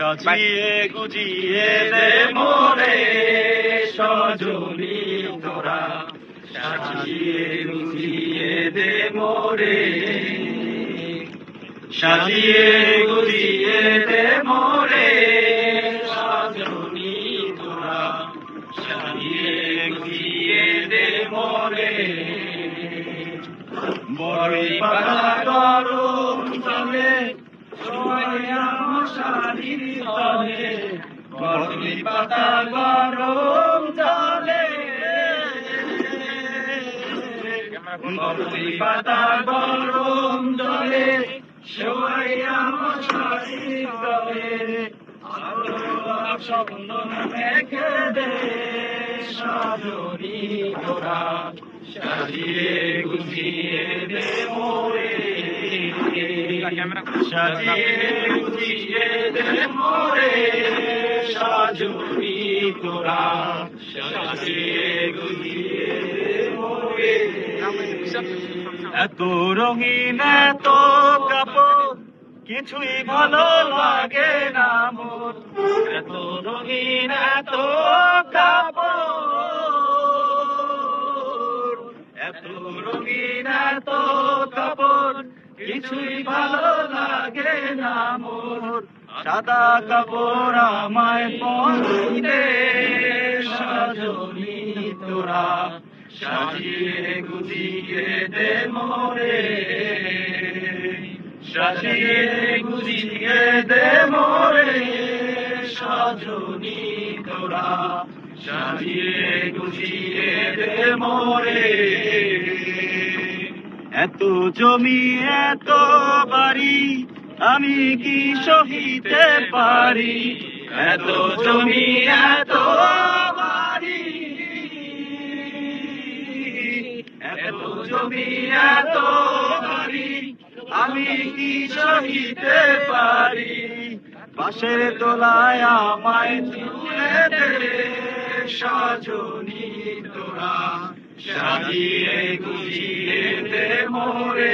সাজিয়ে গুজিয়ে দে মোরে সজনী তোরা সাজিয়ে গুজিয়ে দে মোরে সাজিয়ে গুজিয়ে দে মোরে তোরা সাজিয়ে গুজিয়ে দে মোরে বড়ই পাতা সোয়া মশারির তলে বড়ই পাতা গরম চলে বড়ই পাতা গরম চলে সোয়া মশারির তলে। স্বপ্ন মেখে দে সাজনি তোরা, সাজিয়ে গুছিয়ে দে সাজিয়ে গুছিয়ে মোরে তোরা মোরে এত রঙিন, এত কাপড়, কিছুই ভালো লাগে না মোর। এত রঙিন, এত কাপড়, এত রঙিন, এত কিছুই ভালো লাগে না মোর। সাদা কাপড় আমায় পরে সাজনি তোরা। সাজিয়ে গুজিয়ে দে মোরে। সাজিয়ে গুজিয়ে দে মোরে। সাজনি তোরা। সাজিয়ে গুজিয়ে দে মোরে। এত জমি, এত বাড়ি, আমি কি সহিতে পারি? এত জমি, এত বাড়ি, এত জমি, এত বাড়ি, আমি কি সহিতে পারি? পাশের তোলায় আমায় তুলে দে, সাজনি তোরা, সাজিয়ে গুজিয়ে দে। মোরে